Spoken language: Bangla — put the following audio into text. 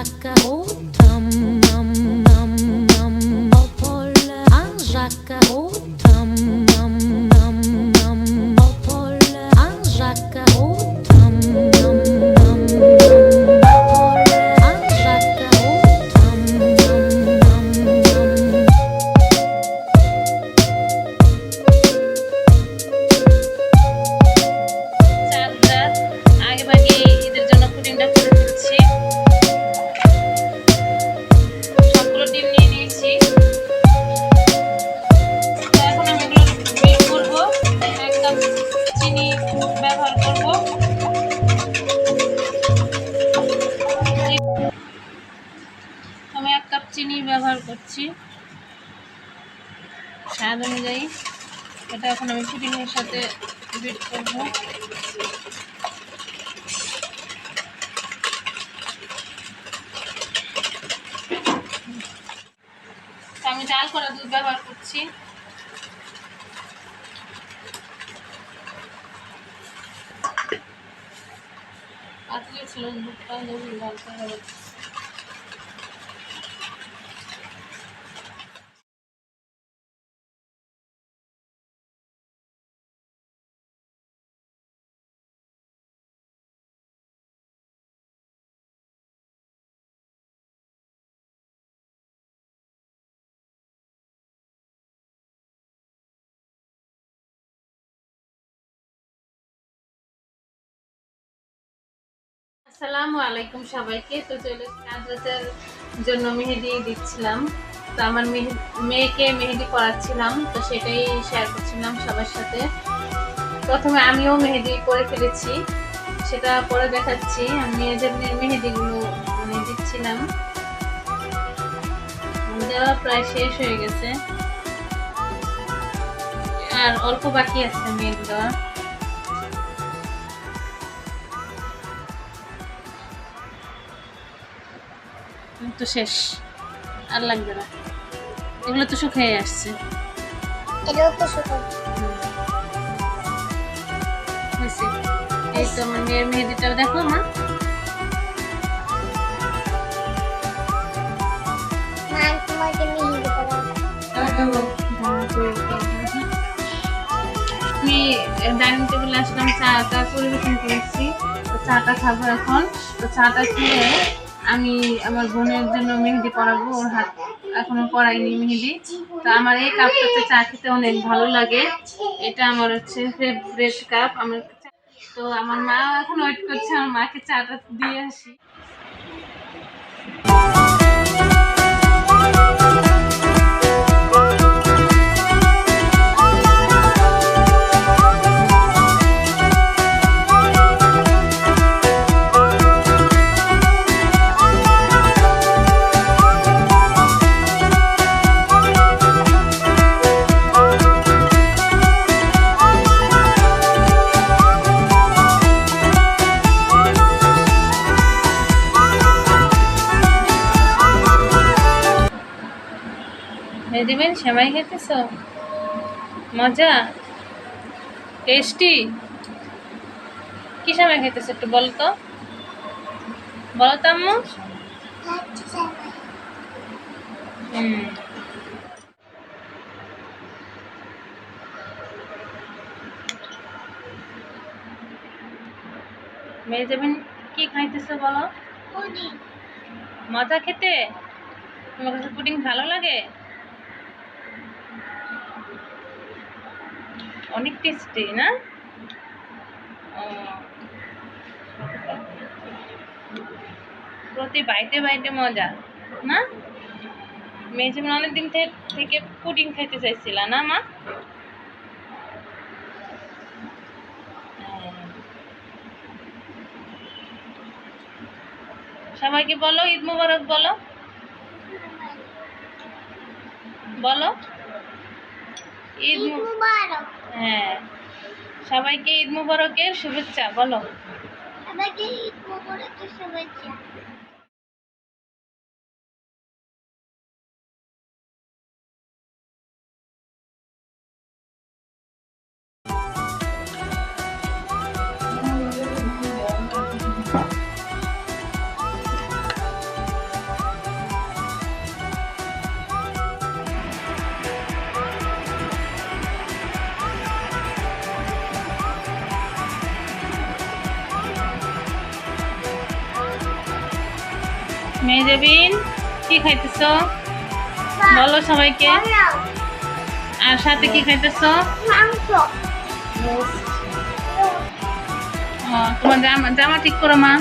I got Oh. করছি। স্বাদ অনুযায়ী। এটা এখন আমি পুডিংয়ের সাথে বিট করব। আমি জাল করা দুধ ব্যবহার করছি। আজকে ছিল দুধটা দুধ জাল করা আসসালামু আলাইকুম সবাইকে। তো চলে রাতের জন্য মেহেদি দিচ্ছিলাম। তো আমার মেয়েকে মেহেদি পড়াচ্ছিলাম, তো সেটাই শেয়ার করছিলাম সবার সাথে। প্রথমে আমিও মেহেদি করে ফেলেছি, সেটা পরে দেখাচ্ছি। আমি মেয়েদের মেহেদিগুলো মানে দিচ্ছিলাম। দেওয়া প্রায় শেষ হয়ে গেছে। আর অল্প বাকি আছে মেহেদি দেওয়া। তো শেষ। আর লাগবে না। এগুলো তো শুকিয়ে আসছে। এটাও তো শুকনো হয়েছে। এই তো আমার মেয়ের মেহেদিটা। দেখো মা। আমি তোমাকে মেহেদি করাবো আমি ডাইনিং টেবিলে আসলাম। চাটা পরিবেশন করেছি তো চাটা খাব এখন। তো চাটা খেয়ে আমি আমার বোনের জন্য মেহেদি পরাবো, ওর হাত এখনও পরাইনি মেহেদি তো আমার এই কাপটাতে চা খেতে অনেক ভালো লাগে। এটা আমার হচ্ছে ফেভারেট কাপ আমার তো আমার মা এখন ওয়েট করছে, আমার মাকে চাটা দিয়ে আসি। দিবেন? সেমাই খেতেছ? মজা? টেস্টি? কি সেমাই খেতেছ একটু বল তো। বলো তো আম্মু। হুম। মেয়ে যাবেন কি খাইতেছো বলো? মজা খেতে? তোমার কাছে পুডিং ভালো লাগে? অনেক টেস্টি না? প্রতি বাইটে বাইটে মজা, না? মেয়ে যেমন অনেকদিন থেকে পুডিং খাইতে চাইছিল, না মা? হ্যাঁ। সবাইকে বলো, ঈদ মুবারক বলো। বলো। ঈদ হ্যাঁ। সবাইকে ঈদ মুবারকের শুভেচ্ছা বলো। সবাইকে ঈদ মুবারকের শুভেচ্ছা। মেয়ে দেবিন কি খাইতেছ? বলো সবাইকে। আর সাথে কি খাইতেছ? তোমার জামা জামা ঠিক করো মা।